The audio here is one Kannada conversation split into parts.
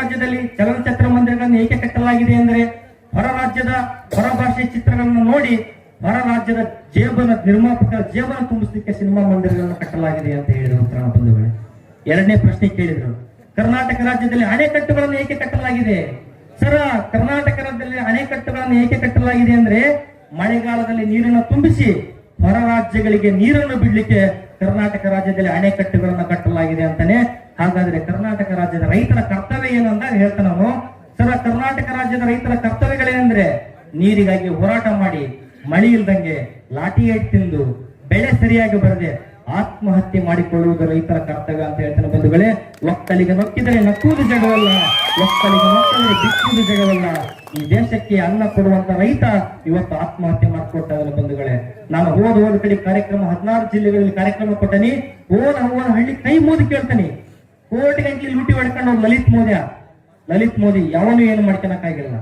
ರಾಜ್ಯದಲ್ಲಿ ಚಲನಚಿತ್ರ ಮಂದಿರಗಳನ್ನು ಏಕೆ ಕಟ್ಟಲಾಗಿದೆ ಅಂದ್ರೆ ಹೊರ ರಾಜ್ಯದ ಹೊರ ಭಾಷೆ ಚಿತ್ರಗಳನ್ನು ನೋಡಿ ಹೊರ ರಾಜ್ಯದ ಜೇಬನ ನಿರ್ಮಾಪಕ ಜೇಬನ ತುಂಬಿಸಲಿಕ್ಕೆ ಸಿನಿಮಾ ಮಂದಿರಗಳನ್ನು ಕಟ್ಟಲಾಗಿದೆ ಅಂತ ಹೇಳಿದರು ಪ್ರಾಣ ಬಂಧುಗಳೇ. ಎರಡನೇ ಪ್ರಶ್ನೆ ಕೇಳಿದರು, ಕರ್ನಾಟಕ ರಾಜ್ಯದಲ್ಲಿ ಅಣೆಕಟ್ಟುಗಳನ್ನು ಏಕೆ ಕಟ್ಟಲಾಗಿದೆ? ಸರ, ಕರ್ನಾಟಕ ರಾಜ್ಯದಲ್ಲಿ ಅಣೆಕಟ್ಟುಗಳನ್ನು ಏಕೆ ಕಟ್ಟಲಾಗಿದೆ ಅಂದ್ರೆ ಮಳೆಗಾಲದಲ್ಲಿ ನೀರನ್ನು ತುಂಬಿಸಿ ಹೊರ ರಾಜ್ಯಗಳಿಗೆ ನೀರನ್ನು ಬಿಡ್ಲಿಕ್ಕೆ ಕರ್ನಾಟಕ ರಾಜ್ಯದಲ್ಲಿ ಅಣೆಕಟ್ಟುಗಳನ್ನು ಕಟ್ಟಲಾಗಿದೆ ಅಂತಾನೆ ಹಾಗಾದ್ರೆ ಕರ್ನಾಟಕ ರಾಜ್ಯದ ರೈತರ ಕರ್ತವ್ಯ ಏನು ಅಂತ ಹೇಳ್ತಾ ನಾವು. ಸರ ಕರ್ನಾಟಕ ರಾಜ್ಯದ ರೈತರ ಕರ್ತವ್ಯಗಳೇನೆಂದ್ರೆ ನೀರಿಗಾಗಿ ಹೋರಾಟ ಮಾಡಿ, ಮಳಿ ಇಲ್ದಂಗೆ ಲಾಠಿ ಏಟ್ ತಿಂದು, ಬೆಳೆ ಸರಿಯಾಗಿ ಬರದೆ ಆತ್ಮಹತ್ಯೆ ಮಾಡಿಕೊಳ್ಳುವುದು ರೈತರ ಕರ್ತವ್ಯ ಅಂತ ಹೇಳ್ತಾನೆ ಬಂಧುಗಳೇ. ಒಕ್ಕಲಿಗೆ ನೊಕ್ಕಿದರೆ ನಕ್ಕುವುದು ಜಗವಲ್ಲ, ಒಕ್ಕಲಿಗೆ ನೊಕ್ಕಿದರೆ ಬಿಕ್ಕುವುದು ಜಗವಲ್ಲ. ಈ ದೇಶಕ್ಕೆ ಅನ್ನ ಕೊಡುವಂತ ರೈತ ಇವತ್ತು ಆತ್ಮಹತ್ಯೆ ಇದ್ದಾನೆ ಬಂಧುಗಳೇ. ನಾನು ಹೋದ ಹೋದ ಕಡೆ ಕಾರ್ಯಕ್ರಮ ಹದಿನಾರು ಜಿಲ್ಲೆಗಳಲ್ಲಿ ಕಾರ್ಯಕ್ರಮ ಕೊಟ್ಟನಿ. ಹೋದ ಹೋದ ಹಳ್ಳಿ ಕೈ ಮೋದಿ ಕೇಳ್ತಾನೆ. ಕೋಟಿ ಗಂಟೆ ಲೂಟಿ ಹೊಡ್ಕೊಂಡು ಲಲಿತ್ ಮೋದಿಯ ಲಲಿತ್ ಮೋದಿ, ಯಾವನು ಏನು ಮಾಡ್ಕೊಳಕ್ಕಾಗಿಲ್ಲ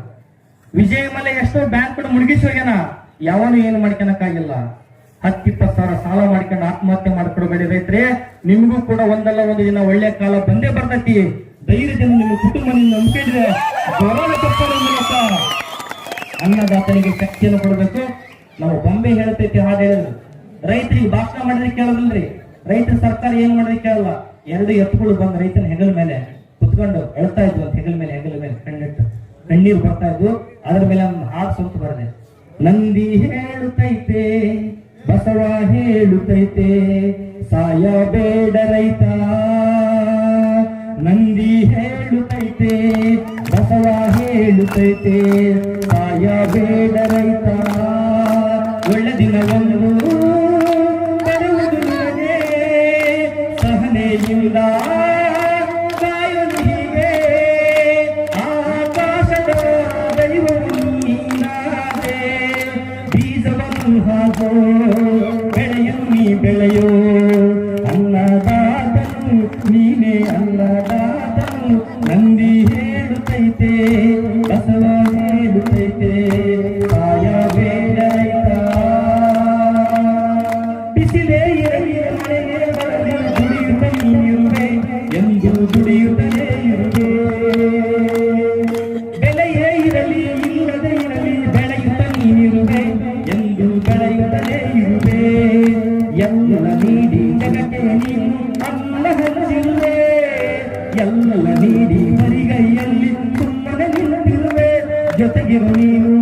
ವಿಜಯ ಮಲೆ ಎಷ್ಟೋ ಬ್ಯಾಂಕ್ ಕೂಡ ಮುಳುಗಿಸಿ ಹೋಗ್ಯಾನ. ಯಾವನು ಏನು ಮಾಡ್ಕೊಳಕ್ಕಾಗಿಲ್ಲ ಹತ್ತಿಪ್ಪತ್ತು ಸಾವಿರ ಸಾಲ ಮಾಡ್ಕೊಂಡು ಆತ್ಮಹತ್ಯೆ ಮಾಡ್ಕೊಡ್ಬೇಡಿ ರೈತರೆ. ನಿಮಗೂ ಕೂಡ ಒಂದಲ್ಲ ಒಂದು ದಿನ ಒಳ್ಳೆ ಕಾಲ ಬಂದೇ ಬರ್ತೈತಿ. ಧೈರ್ಯದಿಂದ ನಿಮ್ಮ ಕುಟುಂಬ ನಂಬಿಕೆ ಅನ್ನದಾತನಿಗೆ ಶಕ್ತಿಯನ್ನು ಕೊಡಬೇಕು. ನಾವು ಬೊಂಬೆ ಹೇಳ್ತೈತಿ ಹಾಗೆ ರೈತರಿಗೆ ಭಾಷಣ ಮಾಡಿದ್ರೆ ಕೇಳೋದಿಲ್ರಿ. ರೈತರ ಸರ್ಕಾರ ಏನ್ ಮಾಡಿದ್ರೆ ಕೇಳಲ್ಲ. ಎರಡು ಎತ್ತುಗಳು ಬಂದ ರೈತನ ಹೆಗಲ ಮೇಲೆ ಕುತ್ಕೊಂಡು ಅಳ್ತಾ ಇದ್ವು ಅಂತ ಹೆಗಲ ಮೇಲೆ ಹೆಗಲ ಮೇಲೆ ಕಣ್ಣಿಟ್ಟು. ಕಣ್ಣೀರು ಬರ್ತಾ ಇದ್ವು. ಅದ್ರ ಮೇಲೆ ಒಂದು ಹಾಡು ಸ್ವಂತ ಬರದೆ, ನಂದಿ ಹೇಳುತ್ತೈತೆ, ಬಸವ ಹೇಳುತ್ತೈತೆ ಸಾಯಬೇಡ ರೈತ. ನಂದಿ ಹೇಳುತ್ತೈತೆ, ಬಸವ ಹೇಳುತ್ತೈತೆ ಸಾಯಬೇಡ ರೈತ ಬೀಜವನ್ನು ಹಾಕೋ ಬೆಳೆಯು ನೀ ಬೆಳೆಯೋ ಅನ್ನದಾತನು ನೀನೇ ಅನ್ನದಾತನು ಎಲ್ಲ ನೀಡಿ ಮರಿಗೈಯಲ್ಲಿ ಸುಮ್ಮನೆ ನಿಂತಿರುವೆ. ಜೊತೆಗಿರು ನೀನು